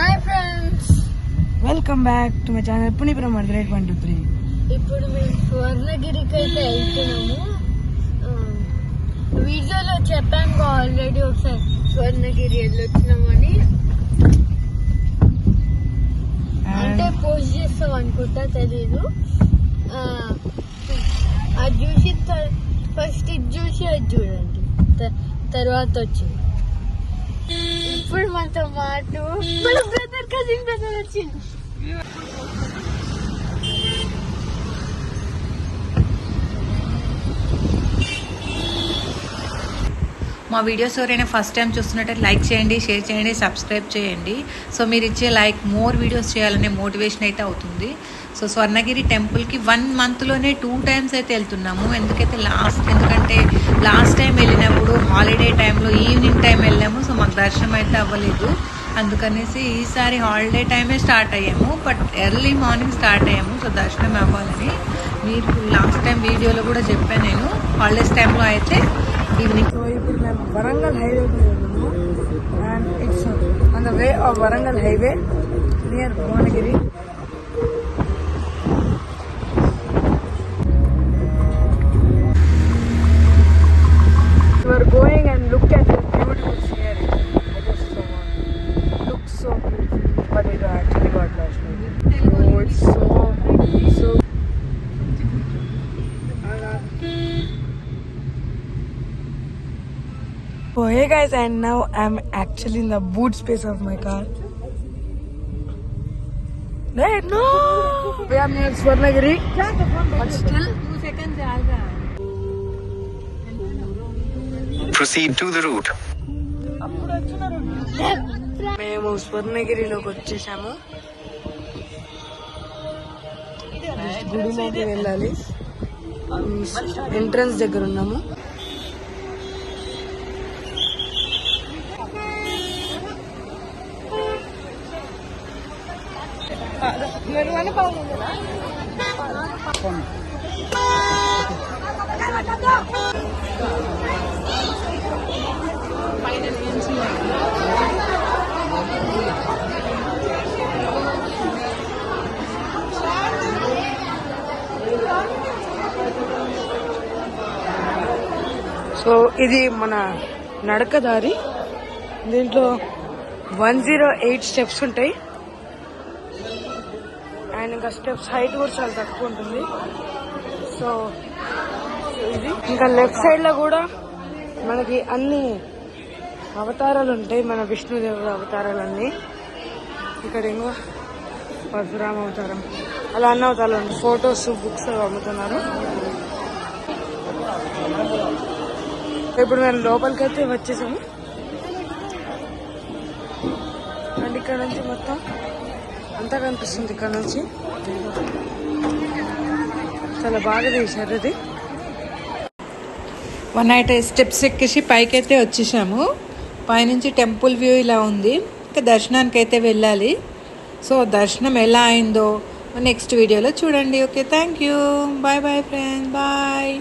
Hi friends welcome back to my channel Punipuram great one two three ఇప్పుడు మేము స్వర్ణగిరికి అయితే వెళ్తున్నాము. వీడియోలో చెప్పాను ఆల్రెడీ ఒకసారి స్వర్ణగిరి వెళ్ళొచ్చినామని అంటే పోస్ట్ చేస్తాం అనుకుంటా తెలీదు. అది చూసి ఫస్ట్ ఇది చూసి అది చూడండి. తర్వాత వచ్చింది. బ్రదర్ కజిన్ బ్రదర్ వచ్చింది మా వీడియోస్ ఎవరైనా ఫస్ట్ టైం చూస్తున్నట్టయితే లైక్ చేయండి షేర్ చేయండి సబ్స్క్రైబ్ చేయండి. సో మీరు ఇచ్చే లైక్ మోర్ వీడియోస్ చేయాలనే మోటివేషన్ అయితే అవుతుంది. సో స్వర్ణగిరి టెంపుల్కి వన్ మంత్లోనే టూ టైమ్స్ అయితే వెళ్తున్నాము. ఎందుకైతే లాస్ట్ ఎందుకంటే లాస్ట్ టైం వెళ్ళినప్పుడు హాలిడే టైంలో ఈవినింగ్ టైం దర్శనం అయితే అవ్వలేదు. అందుకనేసి ఈసారి హాలిడే టైమే స్టార్ట్ అయ్యాము. బట్ ఎర్లీ మార్నింగ్ స్టార్ట్ అయ్యాము. సో దర్శనం అవ్వాలని మీరు లాస్ట్ టైం వీడియోలో కూడా చెప్పాను నేను. హాలిడేస్ టైంలో అయితే ఈవినింగ్ ఇప్పుడు మేము Warangal highway and it's on the way of Warangal highway near Bhuvanagiri. Beautiful, but actually got lost. Oh, it's so so. Oh hey guys and now I'm actually in the boot space of my car. Hey, no! We are near Swarnagiri, but still. Two seconds, Proceed to the route. మేము స్వర్ణగిరిలోకి వచ్చేసాము. గుడిలోకి వెళ్ళాలి. Entrance దగ్గర ఉన్నాము. So ఇది మన నడక దారి దీంట్లో వన్ జీరో ఎయిట్ స్టెప్స్ ఉంటాయి. అండ్ ఇంకా స్టెప్స్ హైట్ కూడా చాలా తక్కువ ఉంటుంది. సో ఇది. ఇంకా లెఫ్ట్ సైడ్లో కూడా మనకి అన్ని అవతారాలు ఉంటాయి. మన విష్ణుదేవుడు అవతారాలన్నీ. ఇక్కడ ఇంకో పరశురామ అవతారం. అలా అన్న అవతారాలు ఉంటాయి. ఫొటోస్ బుక్స్ అమ్ముతున్నారు. ఇప్పుడు మేము లోపలికి అయితే వచ్చేసాము. అండ్ ఇక్కడ నుంచి మొత్తం అంతా కనిపిస్తుంది ఇక్కడ నుంచి. చాలా బాగా తీశారు ఇది. వన్ నైట్ స్టెప్స్ ఎక్కేసి పైకి అయితే వచ్చేసాము. పైనుంచి టెంపుల్ వ్యూ ఇలా ఉంది. ఇంకా దర్శనానికి అయితే వెళ్ళాలి. సో దర్శనం ఎలా అయిందో నెక్స్ట్ వీడియోలో చూడండి. Okay thank you bye bye friend bye